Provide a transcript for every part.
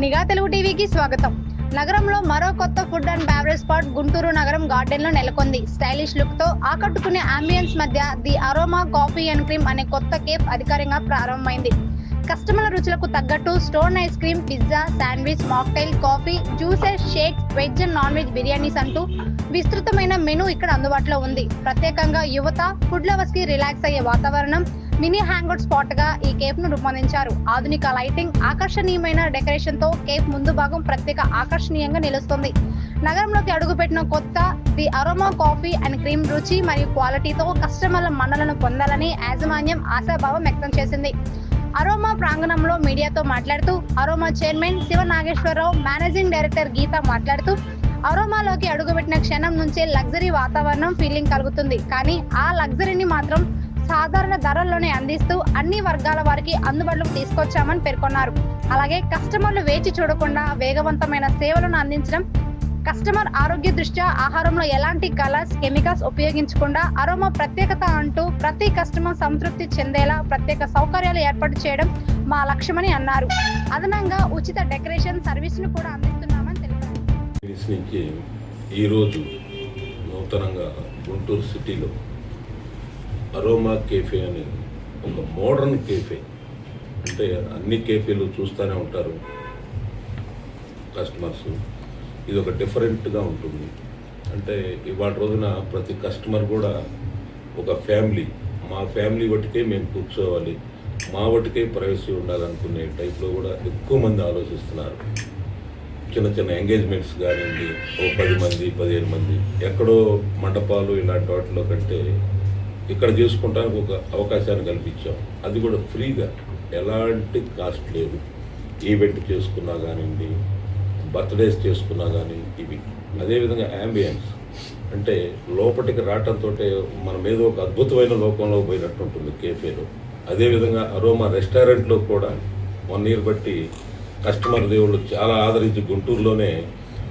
నిఘా తెలుగు టీవీకి స్వాగతం. నగరంలో మరో కొత్త food and beverage spot Guntur నగరం గార్డెన్లో నెలకొంది. స్టైలిష్ లుక్తో ఆకట్టుకునే అంబియన్స్ మధ్య the aroma coffee and cream అనే కొత్త కేఫ్ అధికారికంగా ప్రారంభమైంది. కస్టమర్ల రుచులకు తగ్గట్టు stone ice cream pizza sandwich mocktail coffee juices shakes veg and non veg biryanis అంటూ విస్తృతమైన మెనూ ఇక్కడ అందుబాటులో ఉంది. ప్రత్యేకంగా యువత ఫుడ్ లవర్స్కి రిలాక్స్ అయ్యే వాతావరణం మినీ హ్యాంగ్అవుట్ స్పాట్గా ఈ కేఫ్ను రూపొందించారు. ఆధునిక లైటింగ్ ఆకర్షణీయమైన డెకరేషన్తో కేఫ్ ముందు భాగం ప్రత్యేక ఆకర్షణీయంగా నిలుస్తుంది. నగరంలోకి అడుగుపెట్టిన కొత్త the aroma coffee and cream రుచి మరియు క్వాలిటీతో కస్టమర్ల మన్నలను పొందాలని యాజమాన్యం ఆశాభావం వ్యక్తం చేసింది. అరోమా ప్రాంగణంలో మీడియాతో మాట్లాడుతూ aroma chairman Shiva Nageswara Rao managing director Geetha మాట్లాడుతూ అరోమాలోకి అడుగుపెట్టిన క్షణం నుంచే లగ్జరీ వాతావరణం ఫీలింగ్ కలుగుతుంది. కానీ ఆ లగ్జరీని మాత్రం సాధారణ ధరల్లోనే అందిస్తూ అన్ని వర్గాల వారికి అందుబాటులోకి తీసుకొచ్చామని పేర్కొన్నారు. అలాగే కస్టమర్లు వేచి చూడకుండా వేగవంతమైన సేవలను అందించడం కస్టమర్ ఆరోగ్య దృష్ట్యా ఆహారంలో ఎలాంటి కలర్స్ కెమికల్స్ ఉపయోగించకుండా అరోమా ప్రత్యేకత అంటూ ప్రతి కస్టమర్ సంతృప్తి చెందేలా ప్రత్యేక సౌకర్యాలు ఏర్పాటు చేయడం మా లక్ష్యమని అన్నారు. అదనంగా ఉచిత డెకరేషన్ సర్వీస్ను కూడా అందిస్తున్నామని తెలిపారు. ఈరోజు నూతనంగా గుంటూరు సిటీలో అరోమా కేఫే అని ఒక మోడర్న్ కేఫే. అంటే అన్ని కేఫేలు చూస్తూనే ఉంటారు కస్టమర్స్ ఇది ఒక డిఫరెంట్గా ఉంటుంది. అంటే ఇవాళ రోజున ప్రతి కస్టమర్ కూడా ఒక ఫ్యామిలీ మా ఫ్యామిలీ బట్టికే మేము కూర్చోవాలి మా వటికే ప్రైవసీ ఉండాలనుకునే టైప్లో కూడా ఎక్కువ మంది ఆలోచిస్తున్నారు. చిన్న చిన్న ఎంగేజ్మెంట్స్ కానివ్వండి ఓ పది మంది పదిహేను మంది ఎక్కడో మండపాలు ఇలాంటి వాటిలో కంటే ఇక్కడ చేసుకోవడానికి ఒక అవకాశాన్ని కల్పించాం. అది కూడా ఫ్రీగా. ఎలాంటి కాస్ట్ లేదు. ఈవెంట్ చేసుకున్నా కానివ్వండి బర్త్డేస్ చేసుకున్నా కానీ ఇవి. అదేవిధంగా యాంబియన్స్ అంటే లోపలికి రావటంతో మనం ఏదో ఒక అద్భుతమైన లోకంలో పోయినట్టు ఉంటుంది కేఫేలో. అదేవిధంగా అరోమా రెస్టారెంట్లో కూడా వన్ ఇయర్ బట్టి కస్టమర్ దేవుళ్ళు చాలా ఆదరించి గుంటూరులోనే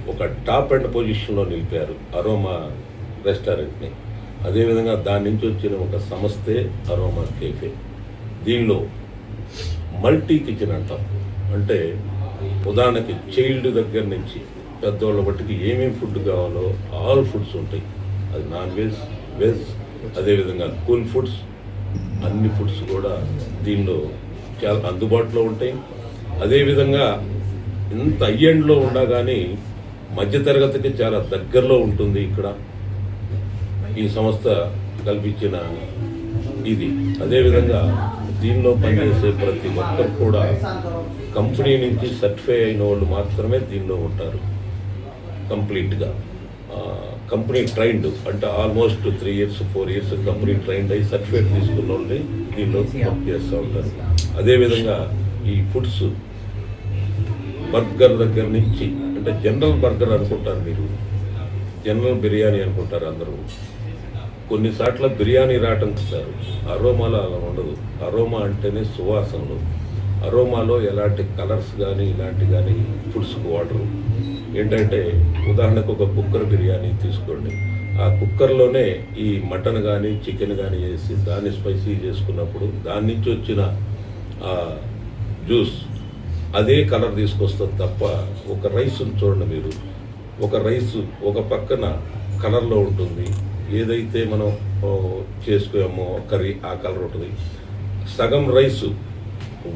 ఒక టాప్ అండ్ పొజిషన్లో నిలిపారు అరోమా రెస్టారెంట్ని. అదేవిధంగా దాని నుంచి వచ్చిన ఒక సంస్థే అరోమా కేఫే. దీనిలో మల్టీ కిచెన్ అంటాం అంటే ఉదాహరణకి చైల్డ్ దగ్గర నుంచి పెద్దవాళ్ళ బట్టికి ఏమేమి ఫుడ్ కావాలో ఆల్ ఫుడ్స్ ఉంటాయి. అది నాన్ వెజ్ వెజ్ అదేవిధంగా కూల్ ఫుడ్స్ అన్ని ఫుడ్స్ కూడా దీనిలో చాలా అందుబాటులో ఉంటాయి. అదేవిధంగా ఇంత అయ్యండ్లో ఉన్నా కానీ మధ్యతరగతికి చాలా దగ్గరలో ఉంటుంది ఇక్కడ. ఈ సంస్థ కల్పించిన ఇది. అదేవిధంగా దీనిలో పనిచేసే ప్రతి ఒక్కరు కూడా కంపెనీ నుంచి సర్టిఫై అయిన వాళ్ళు మాత్రమే దీనిలో ఉంటారు. కంప్లీట్గా. కంపెనీ ట్రైన్డ్ అంటే almost three years four years company trained అయ్యి సర్టిఫికేట్ తీసుకున్న వాళ్ళని దీనిలో వర్క్ చేస్తూ ఉంటారు. అదేవిధంగా ఈ ఫుడ్స్ బర్గర్ దగ్గర నుంచి అంటే జనరల్ బర్గర్ అనుకుంటారు మీరు. జనరల్ బిర్యానీ అనుకుంటారు అందరూ. కొన్నిసార్లు బిర్యానీ రావటం ఇస్తారు అరోమాలో అలా ఉండదు. అరోమా అంటేనే సువాసనలు. అరోమాలో ఎలాంటి కలర్స్ కానీ ఇలాంటి కానీ ఫుడ్స్కి వాడరు. ఏంటంటే ఉదాహరణకు ఒక కుక్కర్ బిర్యానీ తీసుకోండి. ఆ కుక్కర్లోనే ఈ మటన్ కానీ చికెన్ కానీ చేసి దాన్ని స్పైసీ చేసుకున్నప్పుడు దాని నుంచి వచ్చిన జ్యూస్ అదే కలర్ తీసుకొస్తుంది తప్ప ఒక రైస్ని చూడండి మీరు. ఒక రైస్ ఒక పక్కన కలర్లో ఉంటుంది. ఏదైతే మనం చేసుకోమో కర్రీ ఆ కలర్ ఉంటుంది. సగం రైస్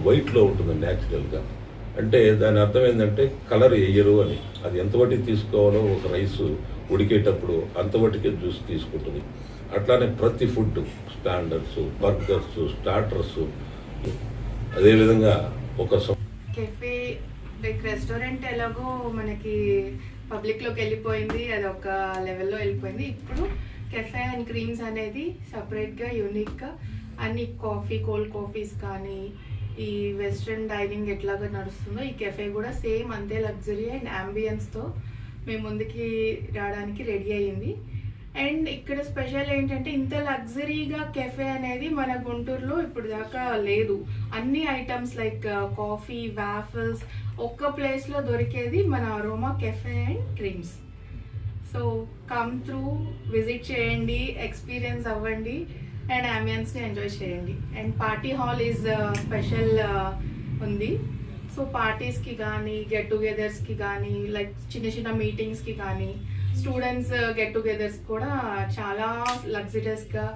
వైట్లో ఉంటుంది న్యాచురల్గా. అంటే దాని అర్థం ఏంటంటే కలర్ వేయరు అని. అది ఎంతవరకు తీసుకోవాలో ఒక రైస్ ఉడికేటప్పుడు అంతవరకే జ్యూస్ తీసుకుంటుంది. అట్లానే ప్రతి ఫుడ్ స్టాండర్డ్స్ బర్గర్స్ స్టార్టర్స్ అదేవిధంగా ఒక కెఫే లైక్ రెస్టారెంట్ ఎలాగో మనకి పబ్లిక్లోకి వెళ్ళిపోయింది అది ఒక లెవెల్లో వెళ్ళిపోయింది. ఇప్పుడు కెఫే అండ్ క్రీమ్స్ అనేది సపరేట్గా యూనిక్గా అన్ని కాఫీ కోల్డ్ కాఫీస్ కానీ ఈ వెస్ట్రన్ డైనింగ్ ఎట్లాగా నడుస్తుందో ఈ కెఫే కూడా సేమ్ అంతే లగ్జరీ అండ్ అంబియన్స్తో మేము ముందుకి రావడానికి రెడీ అయ్యింది. అండ్ ఇక్కడ స్పెషల్ ఏంటంటే ఇంత లగ్జరీగా కెఫే అనేది మన గుంటూరులో ఇప్పుడు దాకా లేదు. అన్ని ఐటమ్స్ లైక్ కాఫీ వాఫల్స్ ఒక్క ప్లేస్లో దొరికేది మన aroma cafe and creams so come through visit చేయండి ఎక్స్పీరియన్స్ అవ్వండి అండ్ అంబియన్స్ని ఎంజాయ్ చేయండి. And party hall is special ఉంది. సో పార్టీస్కి కానీ గెట్ టుగెదర్స్కి కానీ లైక్ చిన్న చిన్న మీటింగ్స్కి కానీ స్టూడెంట్స్ గెట్ టుగెదర్స్ కూడా చాలా లగ్జరియస్గా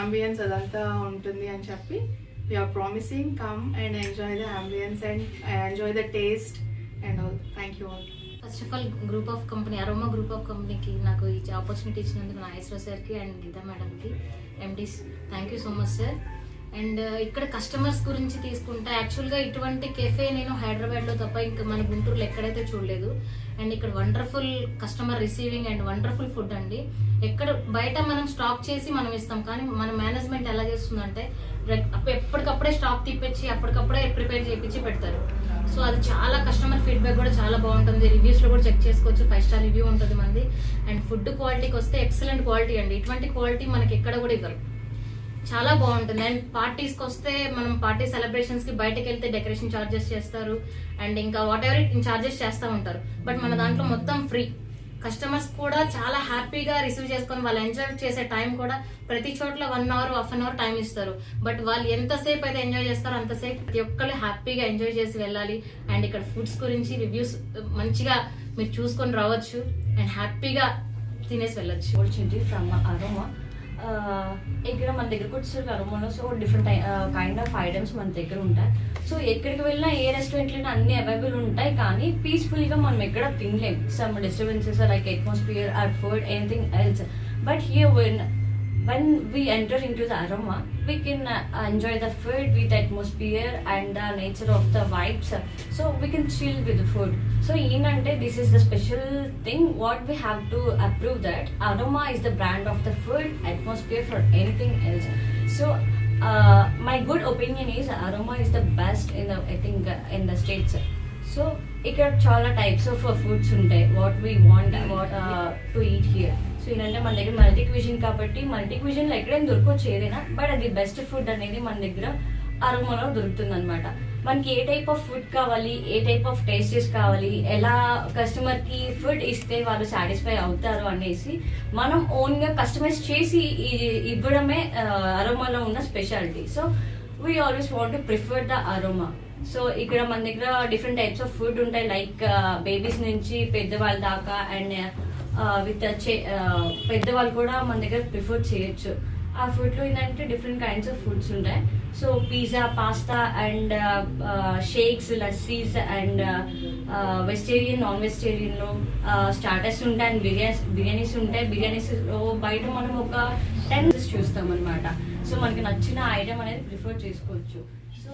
అంబియన్స్ అదంతా ఉంటుంది అని చెప్పి we're promising come and enjoy the ambience and enjoy the taste and all thank you all first of all group of company aroma group of కంపెనీకి నాకు ఈ ఆపర్చునిటీ ఇచ్చినందుకు నాగేశ్వర సార్కి అండ్ గీతా మేడంకి MDs thank you so much sir and ఇక్కడ customers గురించి తీసుకుంటే యాక్చువల్గా ఇటువంటి కెఫే నేను హైదరాబాద్లో తప్ప ఇంకా మన గుంటూరులో ఎక్కడైతే చూడలేదు. అండ్ ఇక్కడ wonderful customer receiving and wonderful food అండి. ఎక్కడ బయట మనం స్టాక్ చేసి మనం ఇస్తాం కానీ మన మేనేజ్మెంట్ ఎలా చేస్తుందంటే ఎప్పటికప్పుడే స్టాక్ తీపిచ్చి అప్పటికప్పుడే ప్రిపేర్ చేయించి పెడతారు. సో అది చాలా కస్టమర్ ఫీడ్బ్యాక్ కూడా చాలా బాగుంటుంది. రివ్యూస్లో కూడా చెక్ చేసుకోవచ్చు. ఫైవ్ స్టార్ రివ్యూ ఉంటుంది మనది అండ్ ఫుడ్ క్వాలిటీకి వస్తే ఎక్సలెంట్ క్వాలిటీ అండి. ఇటువంటి క్వాలిటీ మనకి ఎక్కడ కూడా ఇవ్వరు. చాలా బాగుంటుంది. అండ్ పార్టీస్కి వస్తే మనం పార్టీ సెలబ్రేషన్స్కి బయటకు వెళ్తే డెకరేషన్ చార్జెస్ చేస్తారు. అండ్ ఇంకా వాట్ ఎవర్ చార్జెస్ చేస్తూ ఉంటారు. బట్ మన దాంట్లో మొత్తం ఫ్రీ కస్టమర్స్ కూడా చాలా హ్యాపీగా రిసీవ్ చేసుకొని వాళ్ళు ఎంజాయ్ చేసే టైం కూడా ప్రతి చోట్ల one hour half an hour time ఇస్తారు. బట్ వాళ్ళు ఎంతసేపు అయితే ఎంజాయ్ చేస్తారో అంతసేపు ప్రతి ఒక్కళ్ళు హ్యాపీగా ఎంజాయ్ చేసి వెళ్ళాలి. అండ్ ఇక్కడ ఫుడ్స్ గురించి రివ్యూస్ మంచిగా మీరు చూసుకొని రావచ్చు. అండ్ హ్యాపీగా తినేసి వెళ్ళొచ్చు. ఆపర్చునిటీ ఫ్రమ్ అరోమా ఇక్కడ మన దగ్గరకు వచ్చేసరికి అరోమాలో so different kind of items మన దగ్గర ఉంటాయి. సో ఎక్కడికి వెళ్ళినా ఏ రెస్టారెంట్లో అన్ని అవైలబుల్ ఉంటాయి కానీ పీస్ఫుల్గా మనం ఎక్కడ తినలేం. Some disturbances like atmosphere or food anything else but here when we enter into the aroma, we can uh, enjoy the food with atmosphere and the nature of the vibes. So we can chill with the food. So ఏంటంటే this is the special thing what we have to approve that aroma is the brand of the food atmosphere for anything else. So uh, my good opinion is aroma is the best in the I think uh, in the states. So ఇక్కడ చాలా types of foods ఉంటాయి what we want what to eat here So ఏంటంటే మన దగ్గర multi cuisine కాబట్టి multi క్విజన్లో ఎక్కడైనా దొరకవచ్చు ఏదైనా బట్ అది బెస్ట్ ఫుడ్ అనేది మన దగ్గర అరోమాలో దొరుకుతుంది అనమాట మనకి ఏ టైప్ ఆఫ్ ఫుడ్ కావాలి ఏ టైప్ ఆఫ్ టేస్టెస్ కావాలి ఎలా కస్టమర్కి ఫుడ్ ఇస్తే వాళ్ళు సాటిస్ఫై అవుతారు అనేసి మనం ఓన్గా కస్టమైజ్ చేసి ఇవ్వడమే అరోమాలో ఉన్న speciality. So we always want to prefer the Aroma so ఇక్కడ మన దగ్గర డిఫరెంట్ టైప్స్ ఆఫ్ ఫుడ్ ఉంటాయి. లైక్ బేబీస్ నుంచి పెద్దవాళ్ళ దాకా అండ్ విత్ పెద్దవాళ్ళు కూడా మన దగ్గర ప్రిఫర్ చేయొచ్చు. ఆ ఫుడ్లో ఏంటంటే డిఫరెంట్ కైండ్స్ ఆఫ్ ఫుడ్స్ ఉంటాయి. So pizza pasta and shakes lassis and vegetarian non వెజిటేరియన్లో starters ఉంటాయి అండ్ బిర్యానీ బిర్యానీస్ ఉంటాయి. బిర్యానీస్లో బయట మనం ఒక టెన్ చూస్తాం అనమాట సో మనకి నచ్చిన ఐటమ్ అనేది ప్రిఫర్ చేసుకోవచ్చు. సో